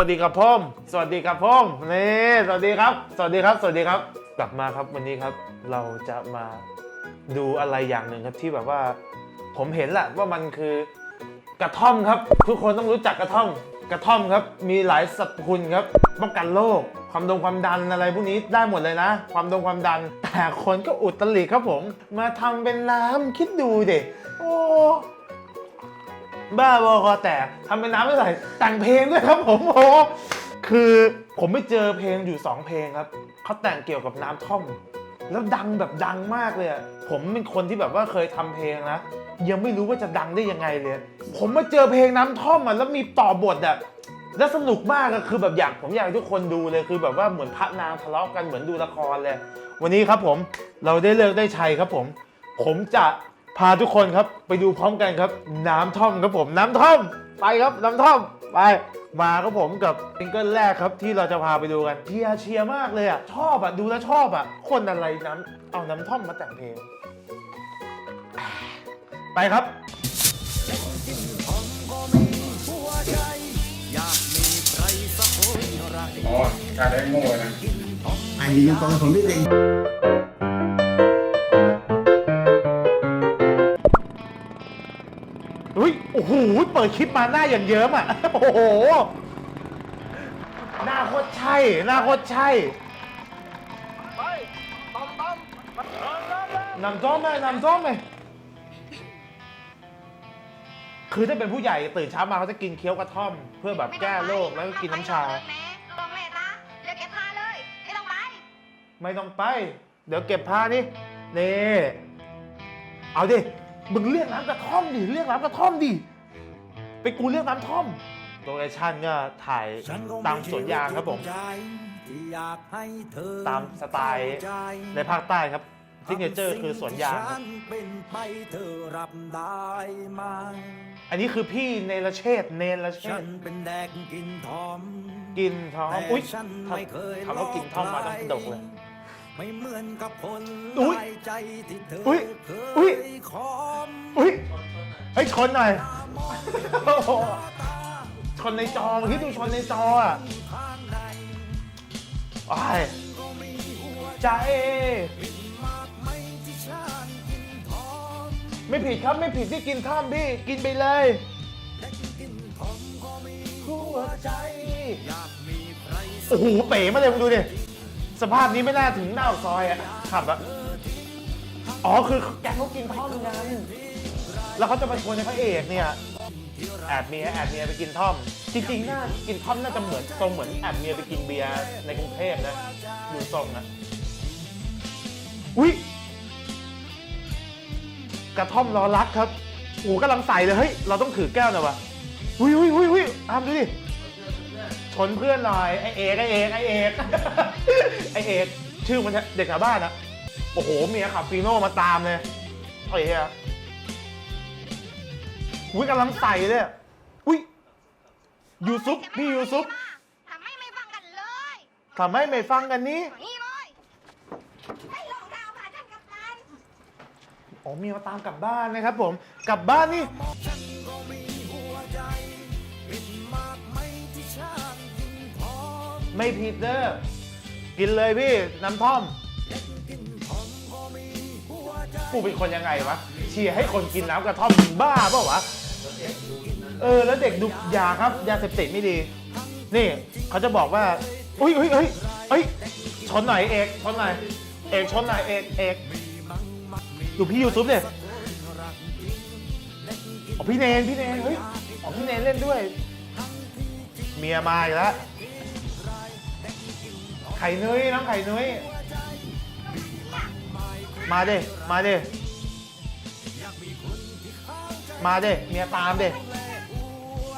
วัสดีครับพ่อมสวัสดีครับพ่อมนี่สวัสดีครับ สวัสดีครับ สวัสดีครับ กลับมาครับวันนี้ครับ เราจะมาดูอะไรอย่างหนึ่งครับที่แบบว่า ผมเห็นแหละว่ามันคือกระท่อมครับ ทุกคนต้องรู้จักกระท่อม กระท่อมครับ มีหลายสรรพคุณครับป้องกันโรคความดงความดันอะไรพวกนี้ได้หมดเลยนะ ความดงความดัน แต่คนก็อุตริครับผม มาทำเป็นน้ำคิดดูเด็โอ้ บ้าบอคอแตกทำเป็นน้ำไม่ใส่แต่งเพลงด้วยครับผมโอ้คือผมไม่เจอเพลงอยู่ 2 เพลงครับเขาแต่งเกี่ยวกับน้ำท่อม แล้วดังแบบดังมากเลยผมเป็นคนที่แบบว่าเคยทำเพลงนะยังไม่รู้ว่าจะดังได้ยังไงเลย ผมมาเจอเพลงน้ำท่อมอะแล้วมีต่อบทอะแล้วสนุกมากอะคือแบบอยากผมอยากให้ทุกคนดูเลยคือแบบว่าเหมือนพระนางทะเลาะกันเหมือนดูละครเลย วันนี้ครับผมเราได้เลิกได้ชัยครับผม ผมจะ พาทุกคนครับไปดูพร้อมกันครับ น้ำท่อมครับผมน้ำท่อม ไปครับน้ำท่อมไปมาครับผมกับซิงเกิลแรกครับที่เราจะพาไปดูกันเชียร์เชียร์มากเลยอะชอบอะดูแล้วชอบอะ คนอะไรน้ำเอาน้ำท่อมมาแต่งเพลง ไปครับอ๋อชาได้โง่นะไอ้ยังตอนผมนี่เอง เปิดคลิปมาหน้าอย่างเยิ้มอะ โอ้โห หน้าโคตรใช่ หน้าโคตรใช่นำจ้อมไหมนำจ้อมไหมคือถ้าเป็นผู้ใหญ่ตื่นเช้ามาเขาจะกินเคี้ยวกระท่อม เพื่อแบบแก้โรคแล้วก็กินน้ำชา ลงเลยนะเดี๋ยวเก็บผ้าเลย ไม่ต้องไป ไม่ต้องไป เดี๋ยวเก็บผ้านี่นี่ เอาดิ มึงเรียกน้ำกระท่อมดิ เรียกน้ำกระท่อมดิ ไปกูเรียกน้ำท่อมโลเคชั่นก็ถ่ายตามสวนยางครับผม ตามสไตล์ในภาคใต้ครับซิกเนเจอร์คือสวนยางครับเป็นไปเธอรับได้ไหมอันนี้คือพี่เนรเชษฐ์เนรเชฉัษนฐ์เป็นแดกกินทอม กินท้องแต่อุ้ยฉันทไม่เคยำคำว่ากินท้องมาตั้งดกเลย ไม่เหมือนกับคนอุ๊ยหลายใจที่เธออุ๊ยเคอุ๊ยยคอมอุ้ยเฮ้ยชนหน่อยโอ้โหชนในจอเมื่อกี้ดูชนในจออะไอ้ายใจไม่ผิดครับไม่ผิดที่กินท่อมพี่กินไปเลยหัวใจโอ้โหเป๋มาเลยมึงดูดิ สภาพนี้ไม่น่าถึงหน้าปากซอยอะขับอะอ๋อคือแกงเขากินท่อมกันแล้วเขาจะมาชวนในพระเอกเนี่ยแอบเมียแอบเมียไปกินท่อม จริงๆน่ากินท่อมน่าจะเหมือนทรงเหมือนแอบเมียไปกินเบียร์ในกรุงเทพนะดูทรงนะอุ้ยกระท่อมรอรักครับโอ้กำลังใส่เลยเฮ้ยเราต้องถือแก้วหน่อยวะหุยหุยหุยหุยอามดูดิ ชนเพื่อนหน่อยไอเอกไอเอกไอเอกไอเอกชื่อมันเด็กแถวบ้านอะโอ้โหเมียขับฟีโน่มาตามเลยไอ้เหี้ยอุ้ยกำลังใส่เลยอะอุ้ยยูซุปพี่ยูซุปทำให้ไม่ฟังกันเลยทำให้ไม่ฟังกันนี้นี่เลยให้ลองดาวพาฉันกลับบ้านอ๋อเมียมาตามกลับบ้านนะครับผมกลับบ้านนี่ ไม่ผิดเด้อกินเลยพี่น้ำท่อม กูเป็นคนยังไงวะเชียร์ให้คนกินน้ำกระท่อมมึงบ้าเปล่าวะเออ แล้วเด็กดูยาครับ ยาเสพติดไม่ดี นี่เขาจะบอกว่าอุ้ยอุ้ยเฮ้ยเฮ้ยชนหน่อยเอกชนหน่อยเอกชนหน่อยเอกเอกดูพี่ยูซุปเนี่ยอ๋อพี่เนนพี่เนนเฮ้ยอ๋อพี่เนนเล่นด้วย เมียมาอีกแล้ว ไข่นุ้ยน้องไข่นุ้ย มาเด้มาเด้มาเด้เมียตามเด้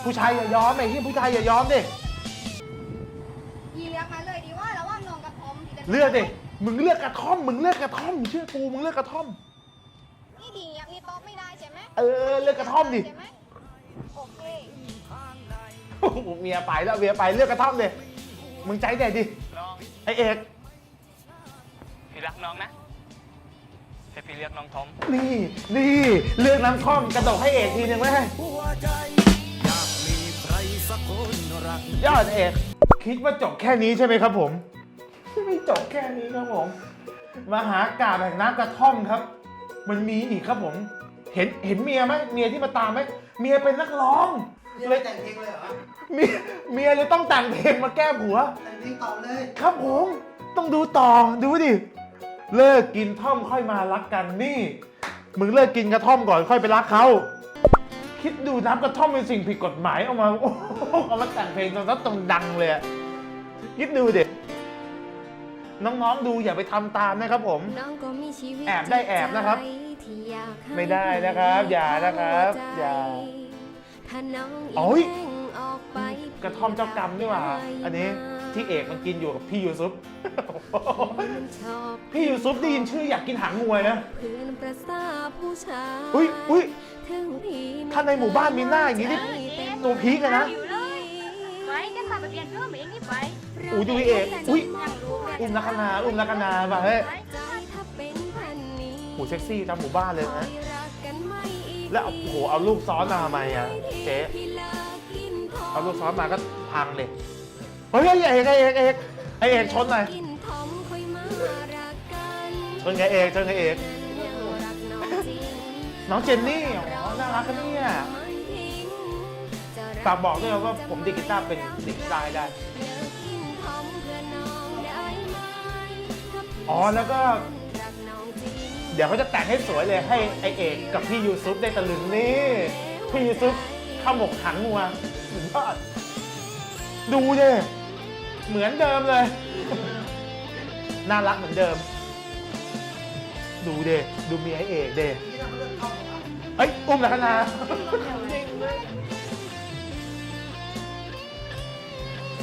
ผู้ชายอย่ายอมไอ้ที่ผู้ชายอย่ายอมเด้ยีเลือกมาเลยดีว่าระหว่างนองกับผมที่จะเลือกดิมึงเลือกกระท่อม มึงเลือกกระท่อมเชื่อกูมึงเลือกกระท่อมนี่ดีอย่างนี้ตอบไม่ได้ใช่ไหมเออเลือกกระท่อมดิใช่ไหมโอเคโอ้โหเมียไปแล้วเมียไปเลือกกระท่อมดิมึงใจเด็ดดิน้อง ไอเอกพี่รักน้องนะให้พี่เรียกน้องทอม นี่นี่เลือกน้ำท่อมกระดกให้เอกทีหนึ่งไหมหัวใจอยากมีใครสักคนรัยอดเอกคิดว่าจบแค่นี้ใช่ไหมครับผม ไม่จบแค่นี้ครับผมมหากาบแห่งน้ำกระท่อมครับ มันมีอีกครับผม เห็นเห็นเมียไหมเมียที่มาตามไหมเมียเป็นนักร้อง เลยแต่งเพลงเลยเหรอ เมียเมียเลยต้องแต่งเพลงมาแก้ผัว แต่งเพลงต่อเลย ครับผมต้องดูต่อดูดิ เลิกกินท่อมค่อยมารักกันนี่ มึงเลิกกินกระท่อมก่อนค่อยไปรักเขา คิดดูน้ำกระท่อมเป็นสิ่งผิดกฎหมายเอามาโอ้โหเอามาแต่งเพลงตรงนั้นตรงดังเลยอะคิดดูดิน้องๆดูอย่าไปทำตามนะครับผม น้องก็มีชีวิตแอบได้แอบนะครับ จิตใจที่อยากให้ไม่ได้นะครับอย่านะครับเข้ใจอย่าถ้าน้อง โอ้ยแย่งออกไปกระท่อมเจ้ากรรมนี่หว่า อันนี้ที่เอกมันกินอยู่กับพี่ยูซุปมันชอบพี่ยูซุปได้ยินชื่ออยากกินหางมวยนะเพื่อนประสาผู้ชายอุ้ยอุ้ยถึงพี่ถ้าในหมู่บ้านมีหน้าอย่างนี้นี่ตัวพีกเลยนะอยู่เลยไปกันมาไปเปลี่ยนเครื่องเองนี่ไปอุ้ยดูพี่เอกอุ้ยยังรู้เลยอุ้มลักษณาอุ้มลักษณาป่ะเฮ้ยใจถ้าเป็นพันนี้โหเซ็กซี่ทั้งหมู่บ้านเลยคอนะ แล้วเอาโอ้โหเอาลูกซ้อนมาทำไมอะเจ๊เอาลูกซ้อนมาก็พังเลยเฮ้ยไอเอกไอเอกไอเอกไอเอกชนหน่อยกินทอมค่อกกันชนไงเอกชนไงเอกน้องเจนนี่อ๋อน่ารักกันเนี่ยไม่ทิ้งจะรัฝากบอกด้วยว่าผมดีกีตาร์เป็นดีดกีตาร์ให้ได้เลิกกินทอมเพื่อน้องได้ อ๋อแล้วก็ ดี๋ยวเขาจะแต่งให้สวยเลยให้ไอเอกกับพี่ยูซุปได้ตะลึงนี่พี่ยูซุปข้าวหมกถังงัวสุดยอดดูดิเหมือนเดิมเลย น่ารักเหมือนเดิม ดูเดดูมีไอเอกเดเอ้ยอุ้มลักษณา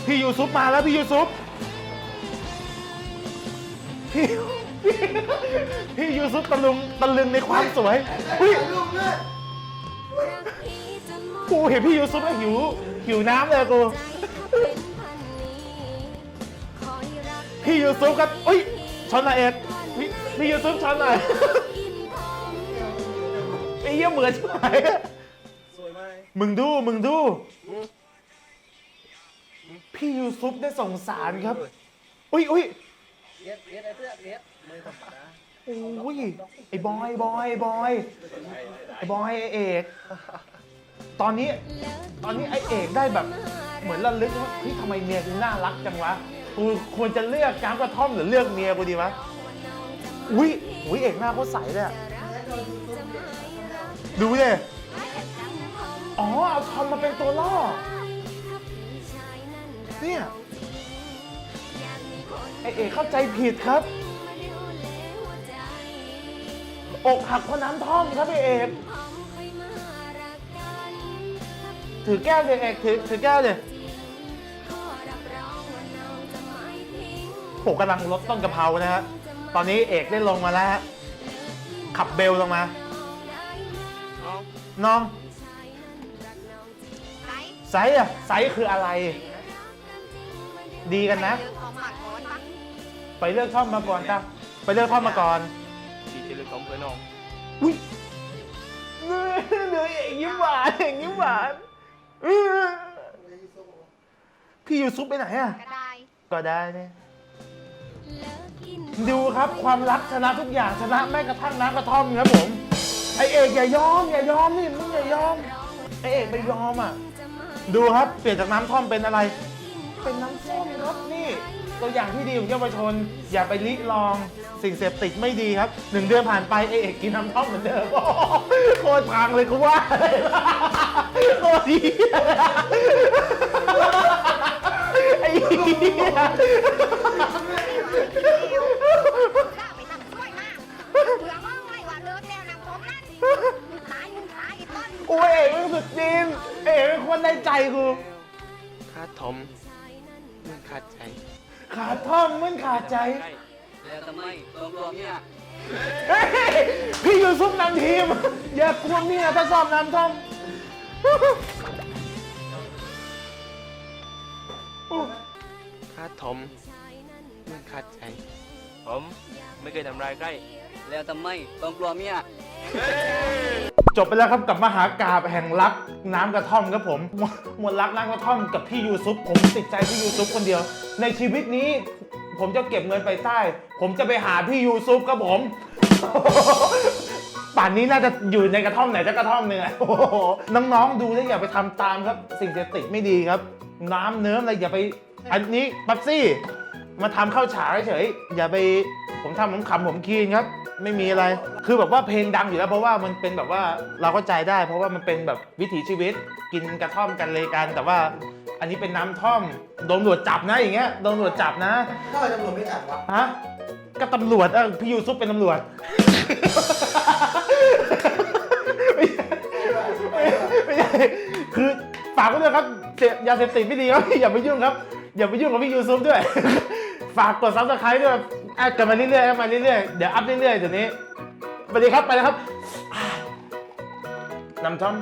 พี่ยูซุปมาแล้วพี่ยูซุปพี่ พี่ยูซุปตะลึงตะลึงในความสวยอุ้ยลูกด้วยกูเห็นพี่ยูซุปแล้วหิวหิวน้ำเลยกูพี่ยูซุปครับอุ้ยชนหน่อยเอกพี่พี่ยูซุปชนหน่อยกินอมไอ้เหี้ยเหมือนใช่ไหมมึงดูมึงดู พี่ยูซุปได้สงสารครับ อุ้ยอุ้ย โอ้ยไอ้บอยบอยบอยไอ้บอยไอ้เอก ตอนนี้ตอนนี้ไอ้เอกได้แบบ เหมือนระลึกว่าเฮ้ยทำไมเมียกูน่ารักจังวะกูควรจะเลือกการกระท่อมหรือเลือกเมียกูดีวะอุ้ยอุ้ยเอกหน้าเขาใสเลยอะดูดิอ๋อเอาทอมมาเป็นตัวล่อเนี่ยไอเอกเข้าใจผิดครับ อกหักเพราะน้ำท่อมครับไอเอกถือแก้วเลยเอกถือถือแก้วเลยผมกำลังลดต้นกะเพรานะฮะตอนนี้เอกได้ลงมาแล้วฮะขับเบลลงมา น้องไหนไซส์อะไซส์คืออะไร ดีกันนะเรื่องของหมักก่อนปะไปเลือกท่อมมาก่อนจ้ะไปเลือกท่อมมาก่อน พี่จะเลืองเพื่อน้องอุ้ยเนื้อเนื้อเอกยิ้มหวานเอกยิ้มหวานอื้อพี่ยูซุปไปไหนอะก็ได้ก็ได้เนี่ยดูครับความรักชนะทุกอย่างชนะแม้กระทั่งน้ำกระท่อมครับผมไอเอกอย่ายอมอย่ายอมนี่มึงอย่ายอมไอเอกไปยอมอะดูครับเปลี่ยนจากน้ำท่อมเป็นอะไร เป็นน้ำส้มครับนี่ ตัวอย่างที่ดีของเยาวชน อย่าไปลิลองสิ่งเสพติดไม่ดีครับหนึ่งเดือนผ่านไปไอเอกกินน้ำท่อมเหมือนเดิมโคตรพังเลยกูว่าโคตรดีไอ้เหี้ยกล้าไปทำช่วยมากเผื่อห้องไว้ว่าเลิกแล้วนะผมนั่นขายมึงขายอีกต้นโอ้ยเอกมันสุดจีนเอกเป็นคนในใจกูคาดทอมเมื่อขาดใจ ขาดท่อมมันขาดใจใช่แล้วทำไมรวมรวมเนี่ยเฮ้ยพี่ยูซุปนำทีม อย่ากลัวเมียถ้าสอบน้ำท่อมคาดทอมเมื่อขาดใจ ผมไม่เคยทำร้ายใครแล้วทำไมต้องกลัวเมีย จบไปแล้วครับกับมหากาบแห่งรักน้ำกระท่อมครับผมมวมวลรักน้ำกระท่อมกับพี่ยูซุปผมติดใจพี่ยูซุปคนเดียว ในชีวิตนี้ ผมจะเก็บเงินไปใต้ ผมจะไปหาพี่ยูซุปครับผมป่านนี้น่าจะอยู่ในกระท่อมไหนจะกระท่อมหนึ่งอะโอ้โหน้องๆดูแล้วอย่าไปทำตามครับ สิ่งเสพติดไม่ดีครับ น้ำเนิ้มอะไรอย่าไป อันนี้ปั๊บซี่ มาทำข้าวฉาเฉยอย่าไปผมทำผมขำผมคีนครับ ไม่มีอะไร คือแบบว่าเพลงดังอยู่แล้วเพราะว่ามันเป็นแบบว่าเราก็ใจได้ เพราะว่ามันเป็นแบบวิถีชีวิตกินกระท่อมกันเลยกันแต่ว่าอันนี้เป็นน้ำท่อมโดนตำรวจจับนะอย่างเงี้ยโดนตำรวจจับนะถ้าเราตำรวจไม่จับวะฮะก็ตำรวจเออพี่ยูซุปเป็นตำรวจ ไม่ใช่คือฝากไว้ด้วยครับเสพยาเสพติดไม่ดีครับอย่าไปยุ่งครับ อย่าไปยุ่งกับพี่ยูซุปด้วย ฝากกดซับสไครต์ด้วย แอดกันมาเรื่อยๆแอดมาเรื่อยๆ เดี๋ยวอัพเรื่อยๆเดี๋ยวนี้สวัสดีครับไปแล้วครับน้ำท่อม